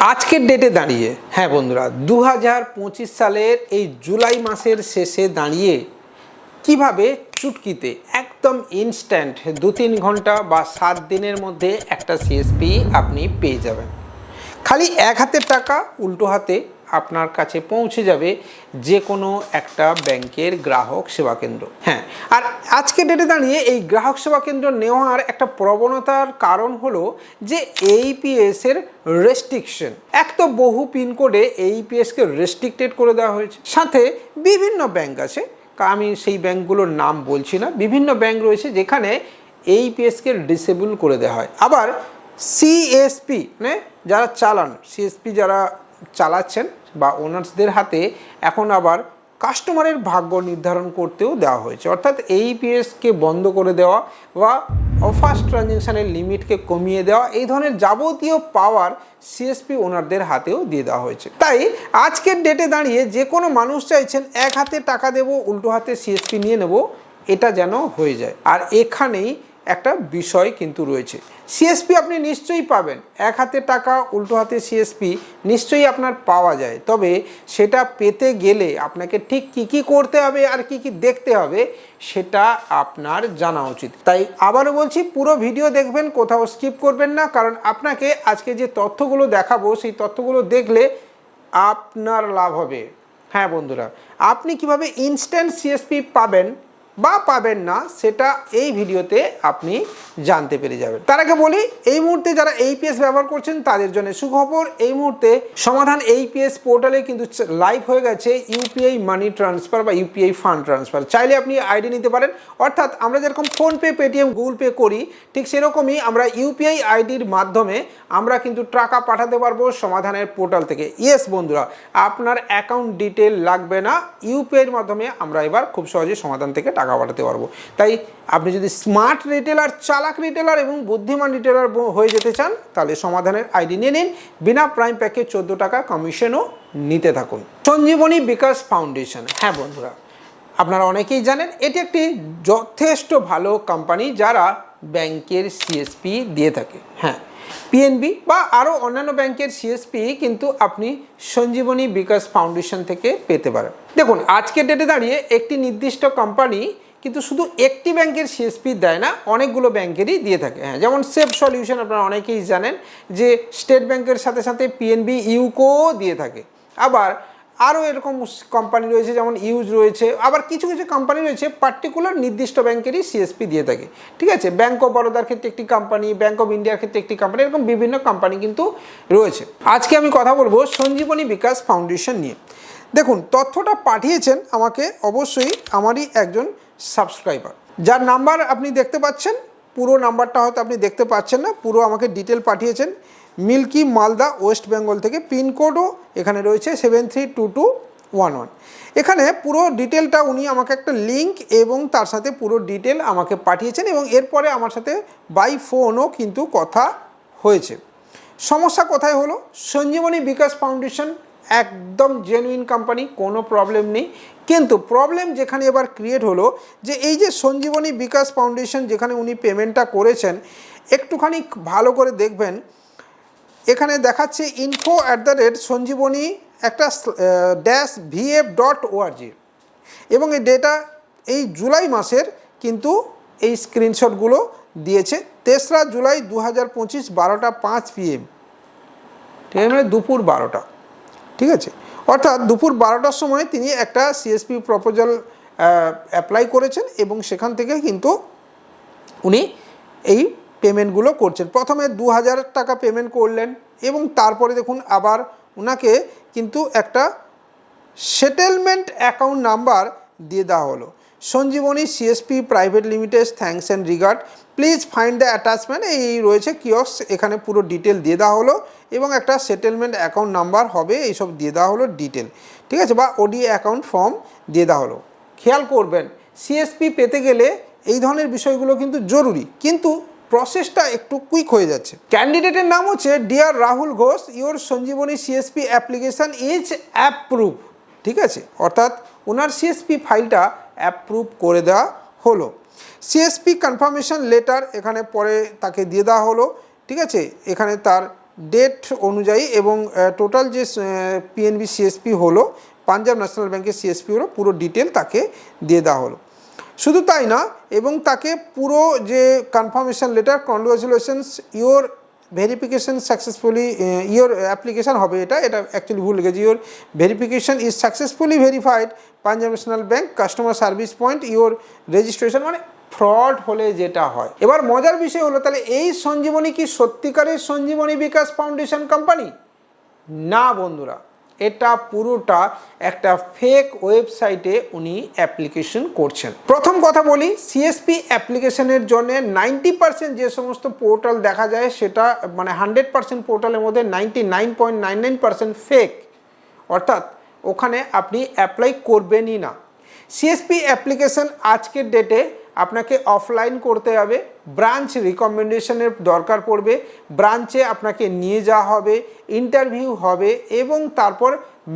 আজকের ডেটে দাঁড়িয়ে হ্যাঁ বন্ধুরা দু হাজার পঁচিশ সালের এই জুলাই মাসের শেষে দাঁড়িয়ে কীভাবে চুটকিতে একদম ইনস্ট্যান্ট দু তিন ঘণ্টা বা সাত দিনের মধ্যে একটা সিএসপি আপনি পেয়ে যাবেন। খালি এক হাতের টাকা, উল্টো হাতে আপনার কাছে পৌঁছে যাবে যে কোনো একটা ব্যাংকের গ্রাহক সেবা কেন্দ্র। হ্যাঁ আর আজকে ডেটে দাঁড়িয়ে এই গ্রাহক সেবা কেন্দ্র নেওয়ার একটা প্রবণতার কারণ হলো যে এইপিএস এর রেস্ট্রিকশন এক তো বহু পিনকোডে এইপিএসকে রেস্ট্রিক্টেড করে দেওয়া হয়েছে। সাথে বিভিন্ন ব্যাংক আছে আমি সেই ব্যাংকগুলোর নাম বলছি না। বিভিন্ন ব্যাংক রয়েছে যেখানে এইপিএসকে ডিসেবল করে দেওয়া হয়। আবার সিএসপি মানে যারা চালান সিএসপি যারা চালাচ্ছেন বা ওনার্সদের হাতে এখন আবার কাস্টমারের ভাগ্য নির্ধারণ করতেও দেওয়া হয়েছে। অর্থাৎ এইপিএসকে বন্ধ করে দেওয়া বা ফাস্ট ট্রানজ্যাকশানের লিমিটকে কমিয়ে দেওয়া, এই ধরনের যাবতীয় পাওয়ার সিএসপি ওনারদের হাতেও দিয়ে দেওয়া হয়েছে। তাই আজকের ডেটে দাঁড়িয়ে যে কোনো মানুষ চাইছেন, এক হাতে টাকা দেবো, উল্টো হাতে সিএসপি নিয়ে নেব, এটা যেন হয়ে যায়। আর এখানেই একটা বিষয় কিন্তু রয়েছে। সিএসপি আপনি নিশ্চয়ই পাবেন। এক হাতে টাকা, উল্টো হাতে সিএসপি নিশ্চয়ই আপনার পাওয়া যায়। তবে সেটা পেতে গেলে আপনাকে ঠিক কি কি করতে হবে আর কি কি দেখতে হবে সেটা আপনার জানা উচিত। তাই আবারও বলছি, পুরো ভিডিও দেখবেন, কোথাও স্কিপ করবেন না, কারণ আপনাকে আজকে যে তথ্যগুলো দেখাবো, সেই তথ্যগুলো দেখলে আপনার লাভ হবে। হ্যাঁ বন্ধুরা, আপনি কীভাবে ইনস্ট্যান্ট সিএসপি পাবেন বা পাবেন না, সেটা এই ভিডিওতে আপনি জানতে পেরে যাবেন। তার আগে বলি, এই মুহূর্তে যারা এইপিএস ব্যবহার করছেন, তাদের জন্য সুখবর, এই মুহূর্তে সমাধান এইপিএস পোর্টালে কিন্তু লাইভ হয়ে গেছে ইউপিআই মানি ট্রান্সফার বা ইউপিআই ফান্ড ট্রান্সফার চাইলে আপনি আইডি নিতে পারেন। অর্থাৎ আমরা যেরকম ফোনপে পেটিএম গুগল পে করি, ঠিক সেরকমই আমরা ইউপিআই আইডির মাধ্যমে আমরা কিন্তু টাকা পাঠাতে পারব সমাধানের পোর্টাল থেকে। ইয়েস বন্ধুরা, আপনার অ্যাকাউন্ট ডিটেল লাগবে না। ইউপিআইয়ের মাধ্যমে আমরা এবার খুব সহজে সমাধান থেকে টাকা পাঠাতে পারব। তাই আপনি যদি স্মার্ট রিটেলার চালাক রিটেলার এবং বুদ্ধিমান রিটেলার হয়ে যেতে চান, তাহলে সমাধানের আইডি নিয়ে নিন। বিনা প্রাইম প্যাকে চোদ্দ টাকা কমিশনও নিতে থাকুন। সঞ্জীবনী বিকাশ ফাউন্ডেশন হ্যাঁ বন্ধুরা, আপনারা অনেকেই জানেন, এটি একটি যথেষ্ট ভালো কোম্পানি যারা ব্যাংকের সিএসপি দিয়ে থাকে। হ্যাঁ পিএনবি বা আরও অন্যান্য ব্যাংকের সিএসপি কিন্তু আপনি সঞ্জীবনী বিকাশ ফাউন্ডেশন থেকে পেতে পারেন। দেখুন, আজকের ডেটে দাঁড়িয়ে একটি নির্দিষ্ট কোম্পানি কিন্তু শুধু একটি ব্যাংকের সিএসপি দেয় না, অনেকগুলো ব্যাংকেরই দিয়ে থাকে। হ্যাঁ যেমন সেফ সলিউশন আপনারা অনেকেই জানেন যে স্টেট ব্যাংকের সাথে সাথে পিএনবি ইউকোও দিয়ে থাকে। আবার আরও এরকম কোম্পানি রয়েছে, যেমন ইউজ রয়েছে, আবার কিছু কিছু কোম্পানি রয়েছে পার্টিকুলার নির্দিষ্ট ব্যাংকেরই সিএসপি দিয়ে থাকে। ঠিক আছে? ব্যাঙ্ক অফ বরোদার ক্ষেত্রে একটি কোম্পানি ব্যাঙ্ক অফ ইন্ডিয়ার ক্ষেত্রে একটি কোম্পানি এরকম বিভিন্ন কোম্পানি কিন্তু রয়েছে। আজকে আমি কথা বলব সঞ্জীবনী বিকাশ ফাউন্ডেশন নিয়ে। দেখুন, তথ্যটা পাঠিয়েছেন আমাকে অবশ্যই আমারই একজন সাবস্ক্রাইবার যার নাম্বার আপনি দেখতে পাচ্ছেন, পুরো নাম্বারটা হয়তো আপনি দেখতে পাচ্ছেন না, পুরো আমাকে ডিটেল পাঠিয়েছেন। মিল্কি মালদা ওয়েস্ট বেঙ্গল থেকে পিনকোডও এখানে রয়েছে seven three two two one one. এখানে পুরো ডিটেলটা উনি আমাকে একটা লিঙ্ক এবং তার সাথে পুরো ডিটেল আমাকে পাঠিয়েছেন এবং এরপরে আমার সাথে বাই ফোনও কিন্তু কথা হয়েছে। সমস্যা কোথায় হলো? সঞ্জীবনী বিকাশ ফাউন্ডেশন একদম জেনুইন কোম্পানি কোনো প্রবলেম নেই। কিন্তু প্রবলেম যেখানে এবার ক্রিয়েট হলো যে এই যে সঞ্জীবনী বিকাশ ফাউন্ডেশন যেখানে উনি পেমেন্টটা করেছেন, একটুখানি ভালো করে দেখবেন এখানে দেখাচ্ছে info at the rate Sanjivani একটা ড্যাশ ভিএফ ডট ওআরজি এবং এই ডেটা এই জুলাই মাসের কিন্তু এই স্ক্রিনশটগুলো দিয়েছে। তেসরা জুলাই দু হাজার পঁচিশ বারোটা পাঁচ পিএম ঠিক আছে? মানে দুপুর বারোটা। ঠিক আছে? অর্থাৎ দুপুর বারোটার সময় তিনি একটা সিএসপি প্রপোজাল অ্যাপ্লাই করেছেন এবং সেখান থেকে কিন্তু উনি এই পেমেন্টগুলো করছেন। প্রথমে দু হাজার টাকা পেমেন্ট করলেন এবং তারপরে দেখুন আবার ওনাকে কিন্তু একটা সেটেলমেন্ট অ্যাকাউন্ট নাম্বার দিয়ে দেওয়া হলো। Sanjeevani CSP private limited thanks and regard please find the attachment এই রয়েছে কিয়স এখানে পুরো ডিটেল দিয়ে দেওয়া হলো এবং একটা সেটেলমেন্ট অ্যাকাউন্ট নাম্বার হবে, এইসব দিয়ে দেওয়া হলো ডিটেল ঠিক আছে? বা ওডি অ্যাকাউন্ট ফর্ম দিয়ে দেওয়া হলো। খেয়াল করবেন সিএসপি পেতে গেলে এই ধরনের বিষয়গুলো কিন্তু জরুরি। কিন্তু প্রসেসটা একটু কুইক হয়ে যাচ্ছে। ক্যান্ডিডেটের নাম হচ্ছে dear Rahul Ghosh your Sanjivani CSP application is approve ঠিক আছে? অর্থাৎ ওনার সিএসপি ফাইলটা অ্যাপ্রুভ করে দেওয়া হলো। সিএসপি কনফার্মেশন লেটার এখানে পরে তাকে দিয়ে দেওয়া হলো। ঠিক আছে? এখানে তার ডেট অনুযায়ী এবং টোটাল যে পিএনবি সিএসপি হলো পাঞ্জাব ন্যাশনাল ব্যাংকের সিএসপি হলো, পুরো ডিটেল তাকে দিয়ে দেওয়া হলো। শুধু তাই না, এবং তাকে পুরো যে confirmation letter congratulations your verification successfully your application হবে এটা এটা অ্যাকচুয়ালি ভুল গেছে your verification is successfully verified Punjab national bank customer service point your registration মানে ফ্রড হলে যেটা হয়। এবার মজার বিষয় হলো, তাহলে এই সঞ্জীবনী কি সত্যিকারের সঞ্জীবনী বিকাশ ফাউন্ডেশন কোম্পানি না বন্ধুরা। এটা পুরোটা একটা ফেক ওয়েবসাইটে উনি অ্যাপ্লিকেশন করছেন। প্রথম কথা বলি সিএসপি অ্যাপ্লিকেশনের জন্য নাইনটি পার্সেন্ট যে সমস্ত পোর্টাল দেখা যায়, সেটা মানে হান্ড্রেড পার্সেন্ট পোর্টালের মধ্যে ninety nine point nine nine percent fake অর্থাৎ ওখানে আপনি অ্যাপ্লাই করবেনই না। সিএসপি অ্যাপ্লিকেশন আজকের ডেটে আপনাকে অফলাইন করতে হবে। ব্রাঞ্চ রিকমেন্ডেশনের দরকার পড়বে। ব্রাঞ্চে আপনাকে নিয়ে যাওয়া হবে ইন্টারভিউ হবে এবং তারপর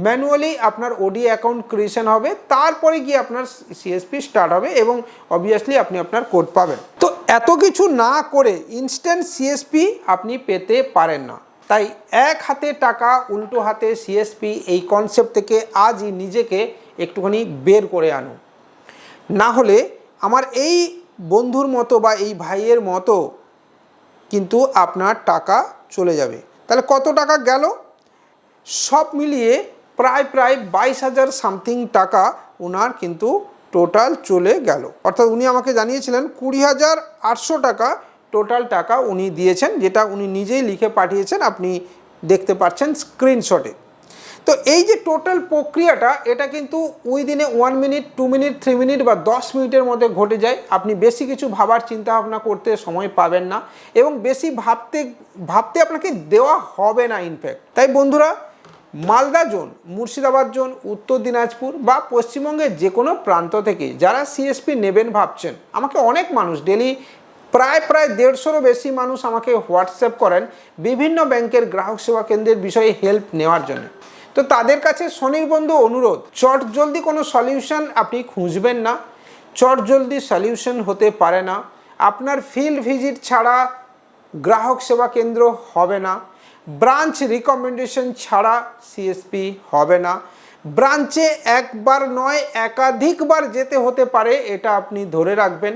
ম্যানুয়ালি আপনার ওডি অ্যাকাউন্ট ক্রিয়েশন হবে। তারপরে গিয়ে আপনার সিএসপি স্টার্ট হবে এবং অবভিয়াসলি আপনি আপনার কোড পাবেন। তো এত কিছু না করে ইনস্ট্যান্ট সিএসপি আপনি পেতে পারেন না। তাই এক হাতে টাকা, উল্টো হাতে সিএসপি এই কনসেপ্ট থেকে আজই নিজেকে একটুখানি বের করে আনুন। না হলে আমার এই বন্ধুর মতো বা এই ভাইয়ের মতো কিন্তু আপনার টাকা চলে যাবে। তাহলে কত টাকা গেল? সব মিলিয়ে প্রায় প্রায় বাইশ হাজার সামথিং টাকা ওনার কিন্তু টোটাল চলে গেল। অর্থাৎ উনি আমাকে জানিয়েছিলেন কুড়ি হাজার আটশো টাকা টোটাল টাকা উনি দিয়েছেন, যেটা উনি নিজেই লিখে পাঠিয়েছেন, আপনি দেখতে পাচ্ছেন স্ক্রিনশটে তো এই যে টোটাল প্রক্রিয়াটা, এটা কিন্তু উইদিনে one minute two minute three minute বা দশ মিনিটের মধ্যে ঘটে যায়। আপনি বেশি কিছু ভাবার চিন্তা ভাবনা করতে সময় পাবেন না এবং বেশি ভাবতে ভাবতে আপনাকে দেওয়া হবে না ইনফ্যাক্ট তাই বন্ধুরা, মালদা জোন, মুর্শিদাবাদ জোন, উত্তর দিনাজপুর বা পশ্চিমবঙ্গের যে কোনো প্রান্ত থেকে যারা সিএসপি নেবেন ভাবছেন, আমাকে অনেক মানুষ ডেলি প্রায় প্রায় দেড়শোরও বেশি মানুষ আমাকে হোয়াটসঅ্যাপ করেন বিভিন্ন ব্যাংকের গ্রাহক সেবা কেন্দ্রের বিষয়ে হেল্প নেওয়ার জন্য। তো তাদের কাছে স্বনির্বন্ধ অনুরোধ, চট জলদি কোনো সলিউশন আপনি খুঁজবেন না। চট জলদি সলিউশন হতে পারে না। আপনার ফিল্ড ভিজিট ছাড়া গ্রাহক সেবা কেন্দ্র হবে না। ব্রাঞ্চ রিকমেন্ডেশন ছাড়া সিএসপি হবে না। ব্রাঞ্চে একবার নয়, একাধিকবার যেতে হতে পারে, এটা আপনি ধরে রাখবেন।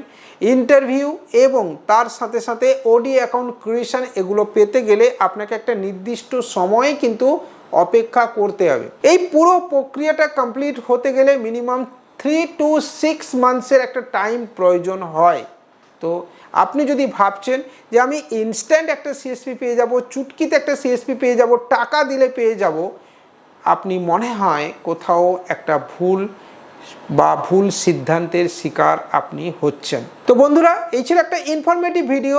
ইন্টারভিউ এবং তার সাথে সাথে ওডি অ্যাকাউন্ট ক্রিয়েশন এগুলো পেতে গেলে আপনাকে একটা নির্দিষ্ট সময়ে কিন্তু অপেক্ষা করতে হবে। এই পুরো প্রক্রিয়াটা কমপ্লিট হতে গেলে মিনিমাম থ্রি টু সিক্স মান্থসের একটা টাইম প্রয়োজন হয়। তো আপনি যদি ভাবছেন যে আমি ইনস্ট্যান্ট একটা সিএসপি পেয়ে যাব, চুটকিতে একটা সিএসপি পেয়ে যাব, টাকা দিলে পেয়ে যাব, আপনি মনে হয় কোথাও একটা ভুল বা ভুল সিদ্ধান্তের শিকার আপনি হচ্ছেন। তো বন্ধুরা, এই ছিল একটা ইনফরমেটিভ ভিডিও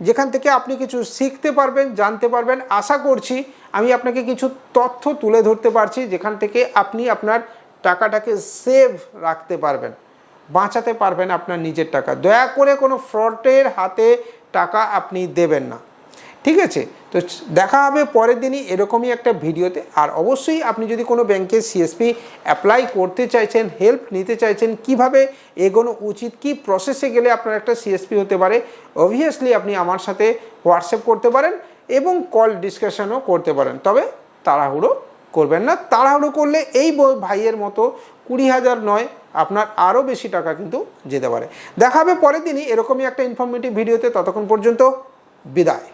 যেখান থেকে আপনি কিছু শিখতে পারবেন, জানতে পারবেন, আশা করছি আমি আপনাকে কিছু তথ্য তুলে ধরতে পারছি যেখান থেকে আপনি আপনার টাকাটাকে সেভ রাখতে পারবেন, বাঁচাতে পারবেন আপনার নিজের টাকা। দয়া করে কোনো ফ্রডের হাতে টাকা আপনি দেবেন না। ঠিক আছে? তো দেখা হবে পরের দিনই এরকমই একটা ভিডিওতে। আর অবশ্যই আপনি যদি কোনো ব্যাংকে সিএসপি অ্যাপ্লাই করতে চাইছেন হেল্প নিতে চাইছেন, কীভাবে এগোনো উচিত, কি প্রসেসে গেলে আপনার একটা সিএসপি হতে পারে অবভিয়াসলি আপনি আমার সাথে হোয়াটসঅ্যাপ করতে পারেন এবং কল ডিসকাশনও করতে পারেন। তবে তাড়াহুড়ো করবেন না। তাড়াহুড়ো করলে এই ভাইয়ের মতো কুড়ি হাজার নয়, আপনার আরও বেশি টাকা কিন্তু যেতে পারে। দেখা হবে পরের দিনই এরকমই একটা ইনফরমেটিভ ভিডিওতে। ততক্ষণ পর্যন্ত বিদায়।